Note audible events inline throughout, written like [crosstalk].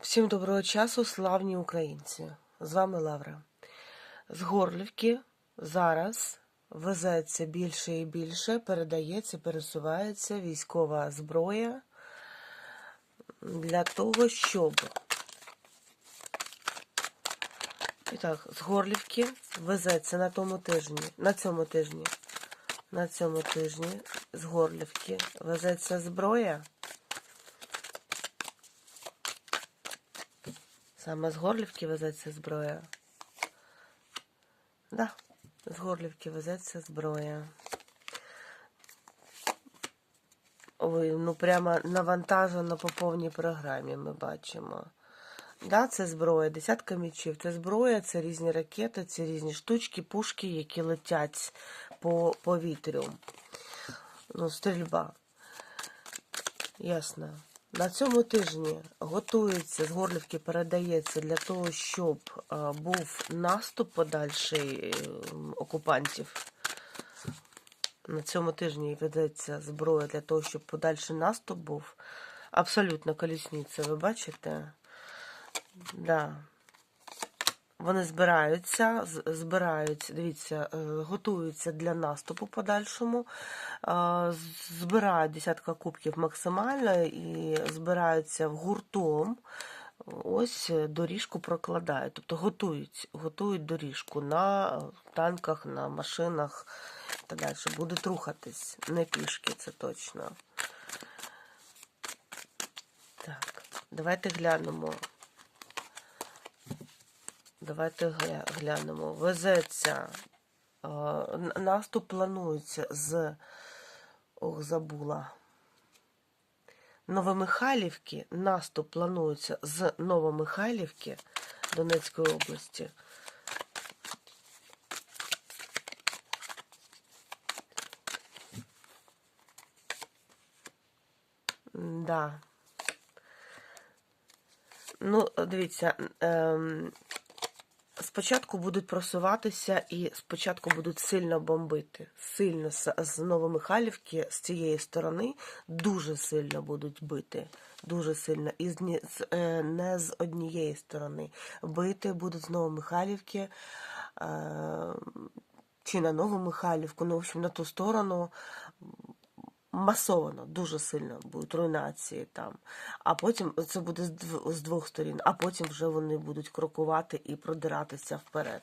Всім доброго часу, славні українці! З вами Лавра. З Горлівки зараз везеться більше і більше, передається, пересувається військова зброя для того, щоб. І так, з Горлівки везеться на тому тижні, на цьому тижні, на цьому тижні з Горлівки везеться зброя. Саме з Горлівки везеться зброя. Да, з Горлівки везеться зброя. Ой, ну прямо навантажено по повній програмі ми бачимо. Да, це зброя, десятка мічів. Це зброя, це різні ракети, це різні штучки, пушки, які летять по повітрю. Ну, стрільба. Ясно. На цьому тижні готується, з Горлівки передається для того, щоб е, був наступ подальший е, окупантів. На цьому тижні ведеться зброя для того, щоб подальший наступ був. Абсолютно колісниця, ви бачите? Да. Вони збираються, з- збирають, дивіться, е, готуються для наступу подальшому, е, збирають десятка кубків максимально і збираються гуртом. Ось е, доріжку прокладають, тобто готують, готують доріжку на танках, на машинах і так далі. Будуть рухатись, не пішки, це точно. Так, давайте глянемо. Давайте гля- глянемо. Везеться. Наступ планується з. Ох, забула. Новомихайлівки. Наступ планується з Новомихайлівки Донецької області. Да. Ну, дивіться, ем, спочатку будуть просуватися і спочатку будуть сильно бомбити. Сильно з, Новомихайлівки, з цієї сторони, дуже сильно будуть бити. Дуже сильно. І е, не з однієї сторони. Бити будуть з Новомихайлівки. Е, чи на Новомихайлівку, ну, в общем, на ту сторону масовано, дуже сильно будуть руйнації там. А потім це буде з двох сторін, а потім вже вони будуть крокувати і продиратися вперед.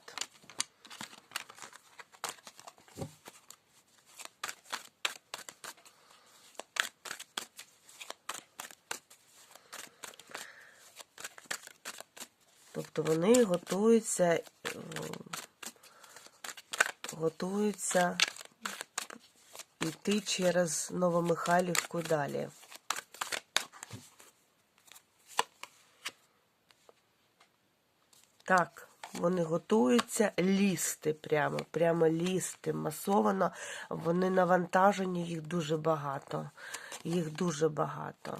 Тобто вони готуються, готуються йти через Новомихайлівку далі. Так, вони готуються лізти прямо, прямо лізти масовано. Вони навантажені, їх дуже багато. Їх дуже багато.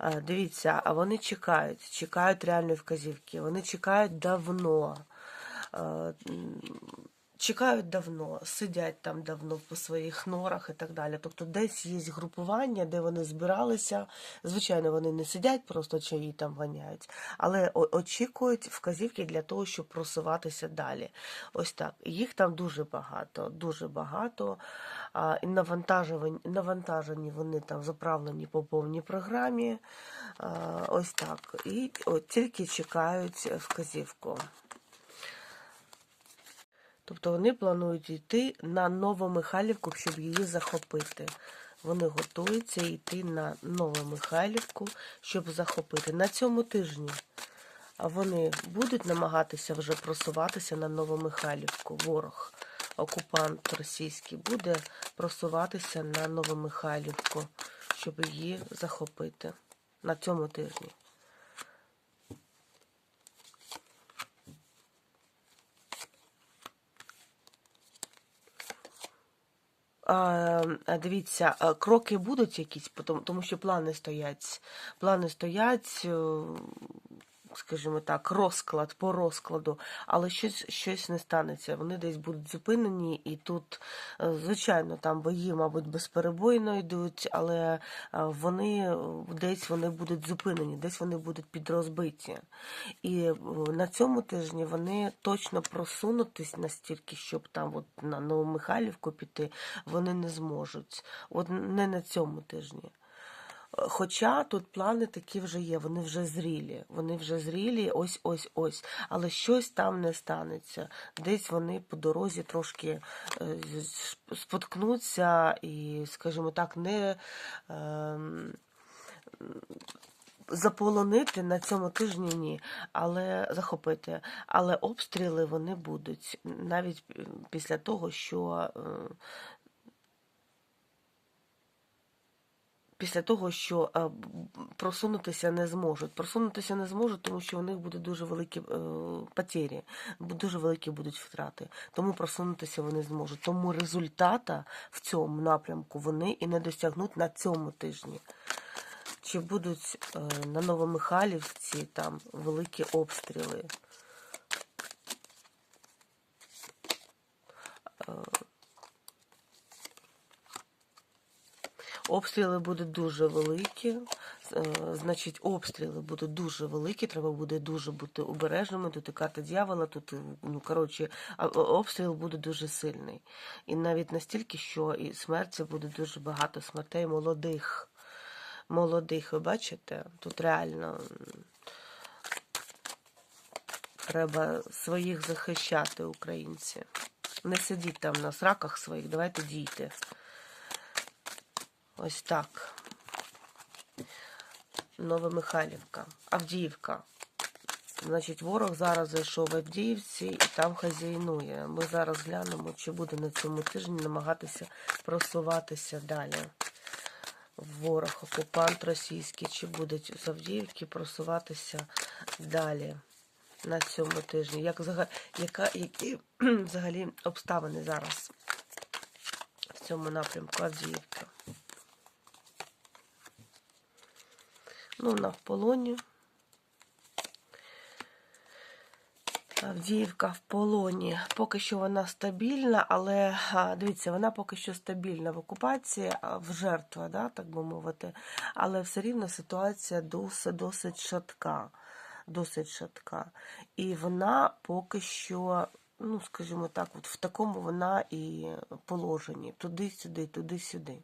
Е, Дивіться, а вони чекають, чекають реальної вказівки. Вони чекають давно. Чекають давно, сидять там давно по своїх норах і так далі. Тобто десь є групування, де вони збиралися. Звичайно, вони не сидять, просто чаї там ганяють, але очікують вказівки для того, щоб просуватися далі. Ось так. Їх там дуже багато, дуже багато. І навантажені, навантажені вони там заправлені по повній програмі. Ось так. І от тільки чекають вказівку. Тобто вони планують йти на Новомихайлівку, щоб її захопити. Вони готуються йти на Новомихайлівку, щоб захопити. На цьому тижні вони будуть намагатися вже просуватися на Новомихайлівку. Ворог, окупант російський, буде просуватися на Новомихайлівку, щоб її захопити на цьому тижні. Дивіться, кроки будуть якісь, тому що плани стоять. Плани стоять, е, скажімо так, розклад по розкладу, але щось, щось не станеться. Вони десь будуть зупинені, і тут, е, звичайно, там бої, мабуть, безперебойно йдуть, але е, вони десь вони будуть зупинені, десь вони будуть підрозбиті. І е, на цьому тижні вони точно просунутись настільки, щоб там от на Новомихайлівку піти, вони не зможуть. От не на цьому тижні. Хоча тут плани такі вже є, вони вже зрілі. Вони вже зрілі, ось ось ось. Але щось там не станеться. Десь вони по дорозі трошки е, споткнуться і, скажімо так, не. ем, Заполонити на цьому тижні ні, але захопити. Але обстріли вони будуть навіть е, після того, що е, після того, що е, просунутися не зможуть. Просунутися не зможуть, тому що у них будуть дуже великі е, потері, дуже великі будуть втрати. Тому просунутися вони зможуть. Тому результата в цьому напрямку вони і не досягнуть на цьому тижні. Чи будуть е, на Новомихайлівці там великі обстріли? Обстріли будуть дуже великі. е, Значить, обстріли будуть дуже великі. Треба буде дуже бути обережними. Тут і карта дьявола, тут ну коротше, обстріл буде дуже сильний. І навіть настільки, що і смерті буде дуже багато смертей молодих. Молодих, ви бачите? Тут реально треба своїх захищати, українці. Не сидіть там на сраках своїх, давайте дійте. Ось так. Новомихайлівка. Авдіївка. Значить, ворог зараз зайшов в Авдіївці і там хазяйнує. Ми зараз глянемо, чи буде на цьому тижні намагатися просуватися далі. Ворог, окупант російський, чи буде з Авдіївки просуватися далі на цьому тижні. Як яка, які [clears throat] взагалі обставини зараз в цьому напрямку Авдіївка? Ну, в полоні. Авдіївка в полоні. Поки що вона стабільна, але дивіться, вона поки що стабільна в окупації, в жертва, да, так би мовити. Але все рівно ситуація досить, досить шатка. Досить шатка. І вона поки що, ну, скажімо так, от в такому вона і положенні. Туди-сюди, туди-сюди.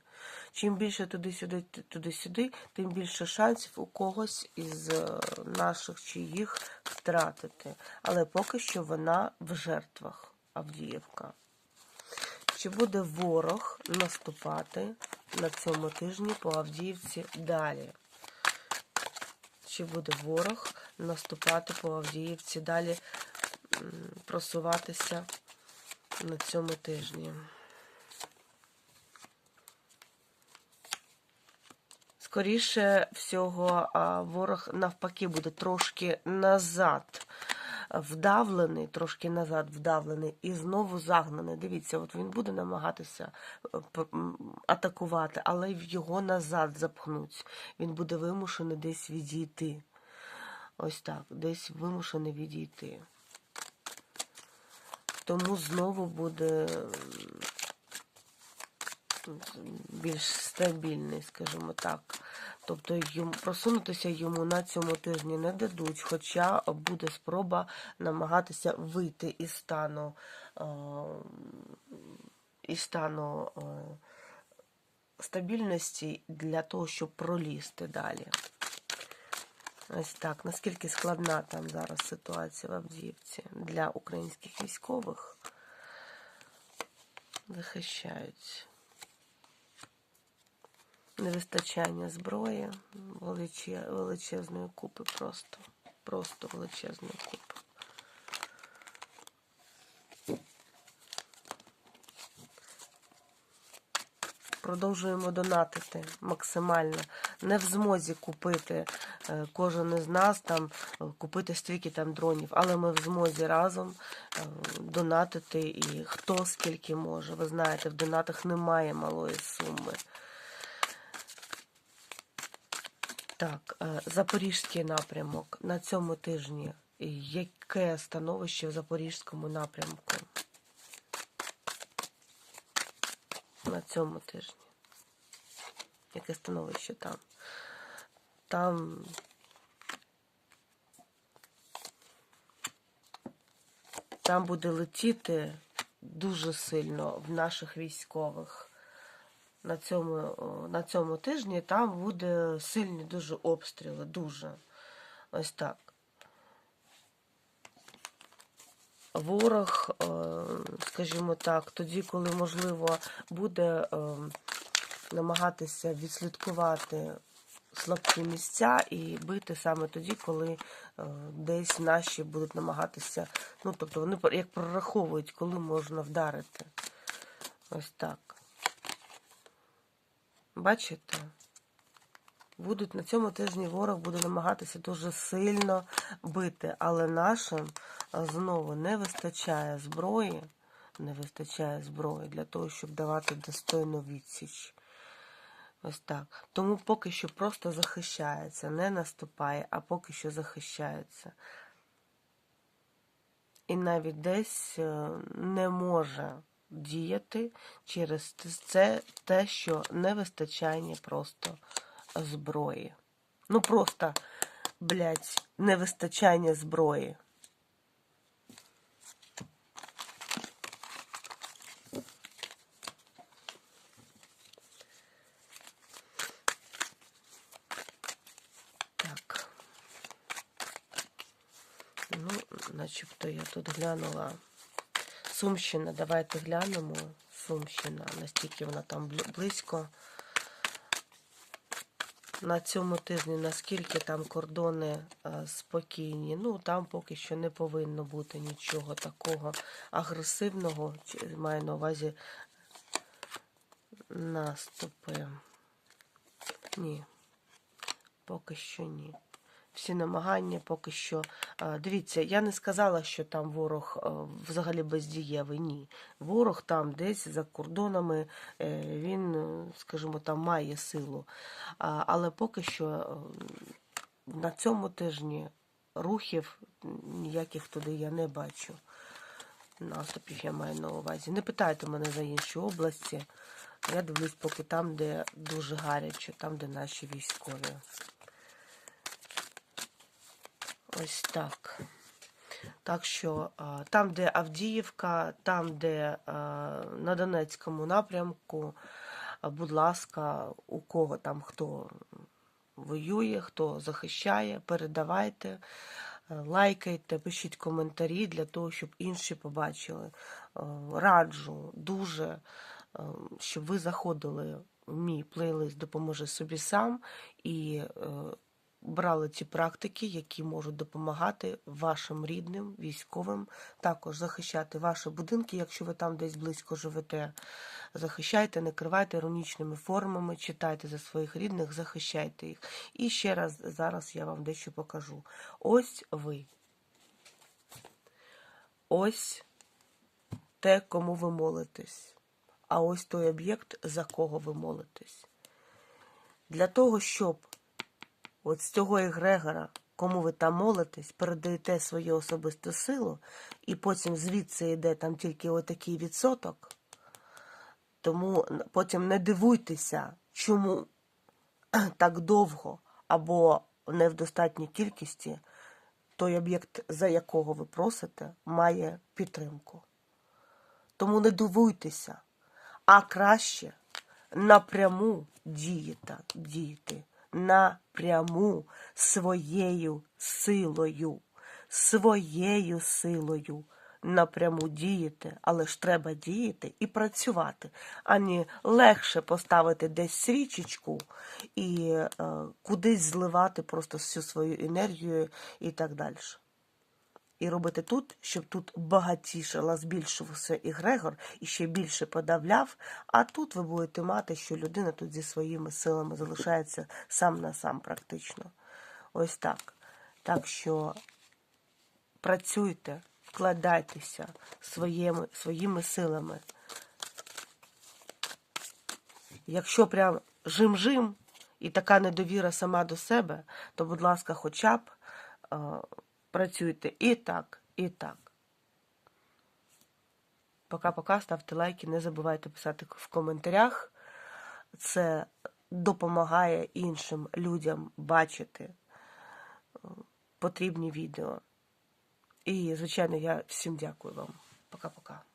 Чим більше туди-сюди, туди-сюди, тим більше шансів у когось із е, наших чи їх втратити. Але поки що вона в жертвах Авдіївка. Чи буде ворог наступати на цьому тижні по Авдіївці далі? Чи буде ворог наступати по Авдіївці далі, просуватися на цьому тижні? Скоріше всього, ворог навпаки буде трошки назад вдавлений, трошки назад вдавлений і знову загнаний. Дивіться, от він буде намагатися е, атакувати, але його назад запхнуть. Він буде вимушений десь відійти. Ось так, десь вимушений відійти. Тому знову буде більш стабільний, скажімо так. Тобто йому, просунутися йому на цьому тижні не дадуть, хоча буде спроба намагатися вийти із стану, е, із стану е, стабільності для того, щоб пролізти далі. Ось так. Наскільки складна там зараз ситуація в Авдіївці для українських військових захищають. Невистачання зброї, величезної купи просто. Просто величезної купи. Продовжуємо донатити максимально. Не в змозі купити е, кожен із нас там е, купити стільки там дронів, але ми в змозі разом е, донатити і хто скільки може. Ви знаєте, в донатах немає малої суми. Так, Запорізький напрямок на цьому тижні. Яке становище в Запорізькому напрямку? На цьому тижні. Яке становище там? Там там буде летіти дуже сильно в наших військових. На цьому, на цьому тижні там буде сильні дуже обстріли. Дуже. Ось так. Ворог, е, скажімо так, тоді, коли можливо буде е, намагатися відслідкувати слабкі місця і бити саме тоді, коли е, десь наші будуть намагатися, ну тобто вони як прораховують, коли можна вдарити. Ось так. Бачите? Будуть на цьому тижні ворог буде намагатися дуже сильно бити, але нашим знову не вистачає зброї, не вистачає зброї для того, щоб давати достойну відсіч. Ось так. Тому поки що просто захищається, не наступає, а поки що захищається. І навіть десь е, не може діяти через це те, що не вистачає просто зброї. Ну просто, блядь, не вистачання зброї. Так. Ну, начебто я тут глянула. Сумщина, давайте глянемо. Сумщина, настільки вона там близько. На цьому тижні, наскільки там кордони е, спокійні. Ну, там поки що не повинно бути нічого такого агресивного, маю на увазі наступи. Ні, поки що ні. Всі намагання поки що. Дивіться, я не сказала, що там ворог взагалі бездієвий. Ні. Ворог там десь за кордонами, е, він, е, скажімо, там має силу. Але поки що е, на цьому тижні рухів ніяких туди я не бачу. Наступів я маю на увазі. Не питайте мене за інші області. Я дивлюсь поки там, де дуже гаряче, там, де наші військові. Ось так. Так що там, де Авдіївка, там, де на Донецькому напрямку, будь ласка, у кого там хто воює, хто захищає, передавайте, лайкайте, пишіть коментарі для того, щоб інші побачили. Раджу дуже, щоб ви заходили в мій плейлист Допоможи собі сам і е, брали ті практики, які можуть допомагати вашим рідним, військовим, також захищати ваші будинки, якщо ви там десь близько живете. Захищайте, не кривайте іронічними формами, читайте за своїх рідних, захищайте їх. І ще раз зараз я вам дещо покажу. Ось ви. Ось те, кому ви молитесь. А ось той об'єкт, за кого ви молитесь. Для того, щоб от з цього егрегора, кому ви там молитесь, передаєте свою особисту силу, і потім звідси йде там тільки отакий відсоток. Тому потім не дивуйтеся, чому [clears throat] так довго або не в достатній кількості той об'єкт, за якого ви просите, має підтримку. Тому не дивуйтеся, а краще напряму діяти, діяти напряму своєю силою, своєю силою напряму діяти, але ж треба діяти і працювати, ані легше поставити десь свічечку і е, кудись зливати просто всю свою енергію і так далі. І робити тут, щоб тут багатішала, збільшувався ігрегор і ще більше подавляв. А тут ви будете мати, що людина тут зі своїми силами залишається сам на сам практично. Ось так. Так що працюйте, вкладайтеся своїми, своїми силами. Якщо прям жим-жим і така недовіра сама до себе, то, будь ласка, хоча б е, працюйте і так, і так. Пока-пока, ставте лайки, не забувайте писати в коментарях. Це допомагає іншим людям бачити е, потрібні відео. І, звичайно, я всім дякую вам. Пока-пока.